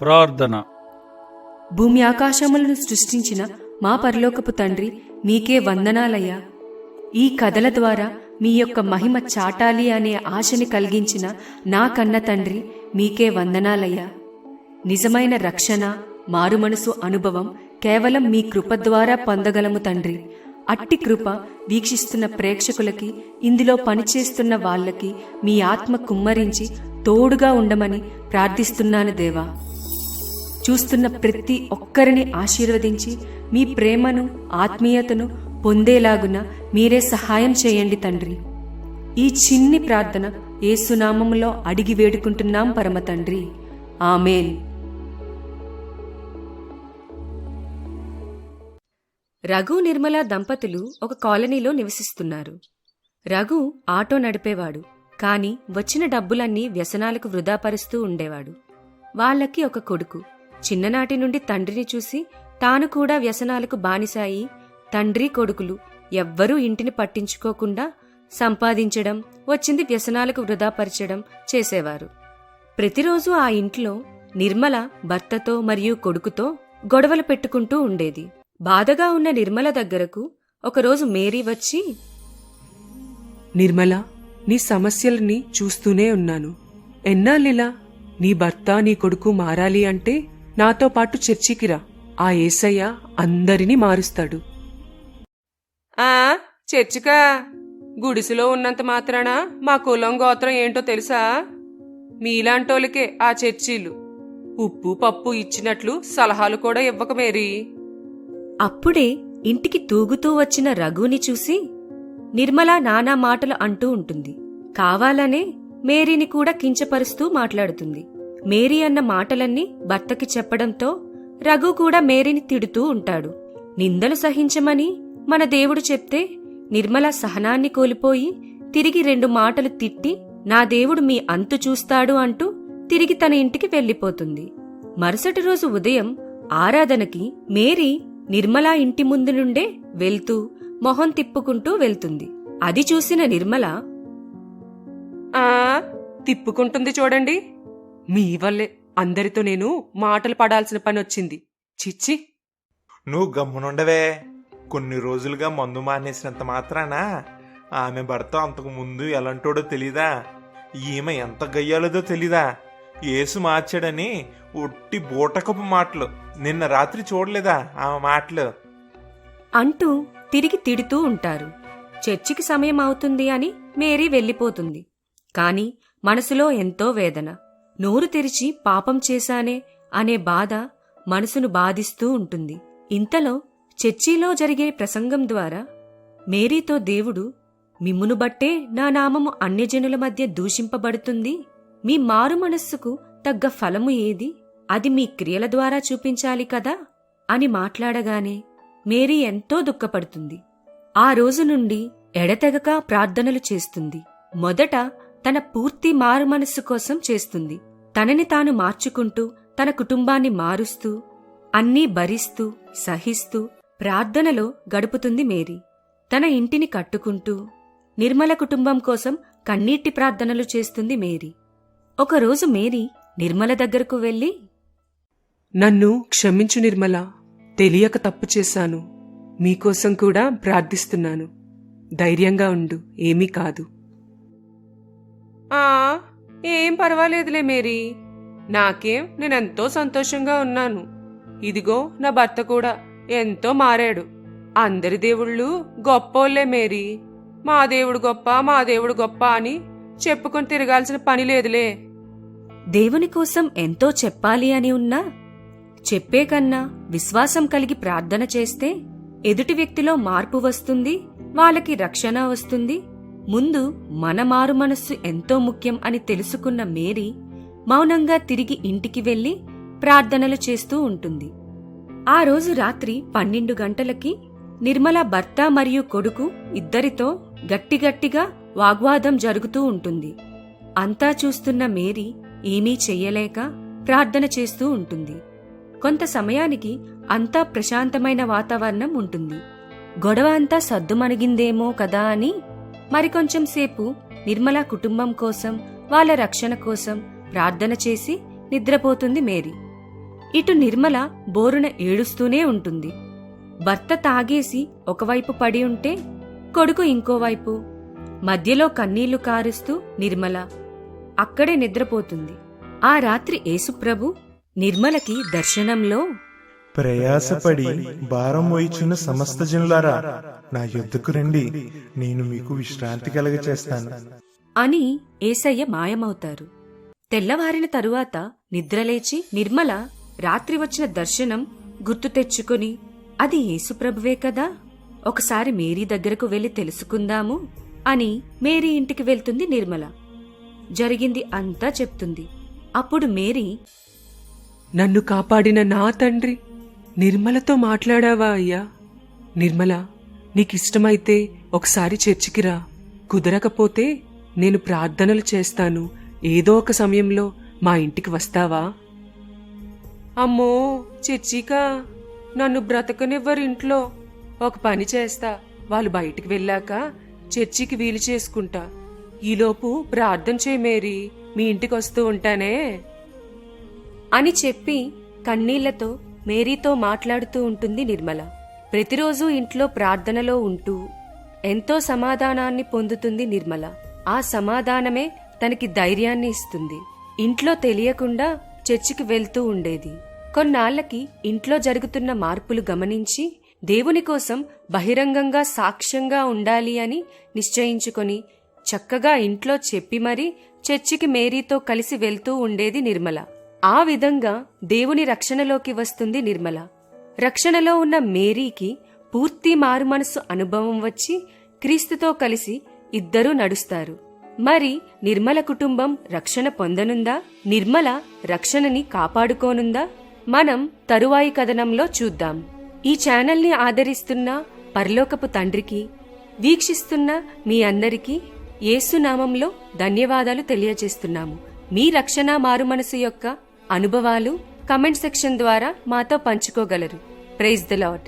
ప్రార్థన. భూమి ఆకాశములను సృష్టించిన మా పరలోకపు తండ్రి మీకే వందనాలయ్యా. ఈ కథల ద్వారా మీ యొక్క మహిమ చాటాలి అనే ఆశని కలిగించిన నా కన్న తండ్రి మీకే వందనాలయ్యా. నిజమైన రక్షణ మారుమనసు అనుభవం కేవలం మీ కృప ద్వారా పొందగలము తండ్రి. అట్టి కృప వీక్షిస్తున్న ప్రేక్షకులకి ఇందులో పనిచేస్తున్న వాళ్ళకి మీ ఆత్మ కుమ్మరించి తోడుగా ఉండమని ప్రార్థిస్తున్నాను దేవా. చూస్తున్న ప్రతి ఒక్కరిని ఆశీర్వదించి మీ ప్రేమను ఆత్మీయతను పొందేలాగున మీరే సహాయం చేయండి తండ్రి. ఈ చిన్ని ప్రార్థన ఏసునామములో అడిగి వేడుకుంటున్నాం పరమ తండ్రి. ఆమెన్. రఘు నిర్మల దంపతులు ఒక కాలనీలో నివసిస్తున్నారు. రఘు ఆటో నడిపేవాడు కాని వచ్చిన డబ్బులన్నీ వ్యసనాలకు వృధాపరుస్తూ ఉండేవాడు. వాళ్ళకి ఒక కొడుకు. చిన్ననాటి నుండి తండ్రిని చూసి తాను కూడా వ్యసనాలకు బానిసాయి. తండ్రి కొడుకులు ఎవ్వరూ ఇంటిని పట్టించుకోకుండా సంపాదించడం వచ్చింది వ్యసనాలకు వృధాపరచడం చేసేవారు. ప్రతిరోజు ఆ ఇంట్లో నిర్మల భర్తతో మరియు కొడుకుతో గొడవలు పెట్టుకుంటూ ఉండేది. బాధగా ఉన్న నిర్మల దగ్గరకు ఒకరోజు మేరీ వచ్చి నిర్మల నీ సమస్యలని చూస్తూనే ఉన్నాను. ఎన్నాళ్ళిలా నీ భర్త నీ కొడుకు మారాలి అంటే నాతో పాటు చర్చికిరా ఆ ఏసయ్య అందరినీ మారుస్తాడు. ఆ చర్చికా? గుడిసెలో ఉన్నంత మాత్రాన? మా కులం గోత్రం ఏంటో తెలుసా? మీలాంటోళ్ళకే ఆ చర్చీలు. ఉప్పు పప్పు ఇచ్చినట్లు సలహాలు కూడా ఇవ్వక మేరీ. అప్పుడే ఇంటికి తూగుతూ వచ్చిన రఘుని చూసి నిర్మల నానా మాటలు అంటూ ఉంటుంది. కావాలనే మేరీని కూడా కించపరుస్తూ మాట్లాడుతుంది. మేరీ అన్న మాటలన్నీ భర్తకి చెప్పడంతో రఘు కూడా మేరీని తిడుతూ ఉంటాడు. నిందలు సహించమని మన దేవుడు చెప్తే నిర్మల సహనాన్ని కోల్పోయి తిరిగి రెండు మాటలు తిట్టి నా దేవుడు మీ అంతు చూస్తాడు అంటూ తిరిగి తన ఇంటికి వెళ్ళిపోతుంది మరుసటి రోజు ఉదయం ఆరాధనకి మేరీ నిర్మల ఇంటి ముందు నుండే వెళ్తూ మొహం తిప్పుకుంటూ వెళ్తుంది. అది చూసిన నిర్మల ఆ తిప్పుకుంటుంది చూడండి. మీ వల్లే అందరితో నేను మాటలు పడాల్సిన పని వచ్చింది. చిచ్చి. నువ్వు గమ్మునుండవే కొన్ని రోజులుగా మందు మానేసినంత మాత్రాన? ఆమె భర్త అంతకు ముందు ఎలాంటోడో తెలీదా? ఈమె ఎంత గయ్యాలదో తెలీదా? యేసు మార్చాడని ఒట్టి బూటకపు మాటలు. నిన్న రాత్రి చూడలేదా ఆమె మాటలు? అంటూ తిరిగి తిడుతూ ఉంటారు. చర్చికి సమయం అవుతుంది అని మేరీ వెళ్ళిపోతుంది. కాని మనసులో ఎంతో వేదన. నోరు తెరిచి పాపం చేశానే అనే బాధ మనసును బాధిస్తూ ఉంటుంది. ఇంతలో చర్చిలో జరిగే ప్రసంగం ద్వారా మేరీతో దేవుడు మిమ్మును బట్టే నా నామము అన్యజనుల మధ్య దూషింపబడుతుంది. మీ మారు మనస్సుకు తగ్గ ఫలము ఏది? అది మీ క్రియల ద్వారా చూపించాలి కదా అని మాట్లాడగానే మేరీ ఎంతో దుఃఖపడుతుంది. ఆ రోజు నుండి ఎడతెగక ప్రార్థనలు చేస్తుంది. మొదట తన పూర్తి మారుమనస్సు కోసం చేస్తుంది. తనని తాను మార్చుకుంటూ తన కుటుంబాన్ని మారుస్తూ అన్నీ భరిస్తూ సహిస్తూ ప్రార్థనలో గడుపుతుంది మేరీ. తన ఇంటిని కట్టుకుంటూ నిర్మల కుటుంబం కోసం కన్నీటి ప్రార్థనలు చేస్తుంది మేరీ. ఒకరోజు మేరీ నిర్మల దగ్గరకు వెళ్ళి నన్ను క్షమించు నిర్మల తెలియక తప్పు చేశాను. మీకోసం కూడా ప్రార్థిస్తున్నాను. ధైర్యంగా ఉండు ఏమీ కాదు. ఏం పర్వాలేదులే మేరీ. నాకేం నేనెంతో సంతోషంగా ఉన్నాను. ఇదిగో నా భర్త కూడా ఎంతో మారాడు. అందరి దేవుళ్ళు గొప్పోళ్ళే మేరీ. మా దేవుడు గొప్ప మా దేవుడు గొప్ప అని చెప్పుకొని తిరగాల్సిన పని లేదులే. దేవుని కోసం ఎంతో చెప్పాలి అని ఉన్నా చెప్పే కన్నా విశ్వాసం కలిగి ప్రార్థన చేస్తే ఎదుటి వ్యక్తిలో మార్పు వస్తుంది వాళ్ళకి రక్షణ వస్తుంది ముందు మన మారు మనస్సు ఎంతో ముఖ్యం అని తెలుసుకున్న మేరీ మౌనంగా తిరిగి ఇంటికి వెళ్ళి ప్రార్థనలు చేస్తూ ఉంటుంది. ఆ రోజు రాత్రి పన్నెండు గంటలకి నిర్మల భర్త మరియు కొడుకు ఇద్దరితో గట్టిగట్టిగా వాగ్వాదం జరుగుతూ ఉంటుంది. అంతా చూస్తున్న మేరీ ఏమీ చెయ్యలేక ప్రార్థన చేస్తూ ఉంటుంది. కొంత సమయానికి అంతా ప్రశాంతమైన వాతావరణం ఉంటుంది. గొడవ అంతా సద్దుమణిగిందేమో కదా అని మరికొంచెం సేపు నిర్మల కుటుంబం కోసం వాళ్ళ రక్షణ కోసం ప్రార్థన చేసి నిద్రపోతుంది మేరీ. ఇటు నిర్మల బోరున ఏడుస్తూనే ఉంటుంది. భర్త తాగేసి ఒకవైపు పడి ఉంటే కొడుకు ఇంకోవైపు మధ్యలో కన్నీళ్ళు కారుస్తూ నిర్మల అక్కడే నిద్రపోతుంది. ఆ రాత్రి యేసుప్రభు నిర్మలకి దర్శనంలో ప్రయాసపడి భారం వహించిన సమస్త జనులారా నా యొద్దకు రండి. నేను మీకు విశ్రాంతి కలగచేస్తాను. అని ఏసయ్య మాయమవుతారు. తెల్లవారిన తరువాత నిద్రలేచి నిర్మల రాత్రి వచ్చిన దర్శనం గుర్తు తెచ్చుకుని అది యేసుప్రభువే కదా? ఒకసారి మేరీ దగ్గరకు వెళ్ళి తెలుసుకుందాము అని మేరీ ఇంటికి వెళ్తుంది నిర్మల. జరిగింది అంతా చెప్తుంది. అప్పుడు మేరీ నన్ను కాపాడిన నా తండ్రి నిర్మలతో మాట్లాడావా అయ్యా? నిర్మల నీకిష్టమైతే ఒకసారి చర్చికి రా. కుదరకపోతే నేను ప్రార్థనలు చేస్తాను. ఏదో ఒక సమయంలో మా ఇంటికి వస్తావా? అమ్మో చర్చికా? నన్ను బ్రతకనివ్వరు ఇంట్లో. ఒక పని చేస్తా. వాళ్ళు బయటికి వెళ్ళాక చర్చికి వీలు చేసుకుంటా. ఈలోపు ప్రార్థన చేయమేరి మీ ఇంటికి వస్తూ ఉంటానే. అని చెప్పి కన్నీళ్ళతో మేరీతో మాట్లాడుతూ ఉంటుంది నిర్మల. ప్రతిరోజు ఇంట్లో ప్రార్థనలో ఉంటూ ఎంతో సమాధానాన్ని పొందుతుంది నిర్మల. ఆ సమాధానమే తనకి ధైర్యాన్ని ఇస్తుంది. ఇంట్లో తెలియకుండా చర్చికి వెళ్తూ ఉండేది. కొన్నాళ్ళకి ఇంట్లో జరుగుతున్న మార్పులు గమనించి దేవుని కోసం బహిరంగంగా సాక్ష్యంగా ఉండాలి అని నిశ్చయించుకొని చక్కగా ఇంట్లో చెప్పి మరీ చర్చికి మేరీతో కలిసి వెళ్తూ ఉండేది నిర్మల. ఆ విధంగా దేవుని రక్షణలోకి వస్తుంది నిర్మల. రక్షణలో ఉన్న మేరీకి పూర్తి మారుమనసు అనుభవం వచ్చి క్రీస్తుతో కలిసి ఇద్దరూ నడుస్తారు. మరి నిర్మల కుటుంబం రక్షణ పొందనుందా? నిర్మల రక్షణని కాపాడుకోనుందా? మనం తరువాయి కథనంలో చూద్దాం. ఈ ఛానల్ని ఆదరిస్తున్న పరలోకపు తండ్రికి వీక్షిస్తున్న మీ అందరికీ యేసునామంలో ధన్యవాదాలు తెలియజేస్తున్నాము. మీ రక్షణ మారుమనసు యొక్క అనుభవాలు కమెంట్ సెక్షన్ ద్వారా మాతో పంచుకోగలరు. Praise the lord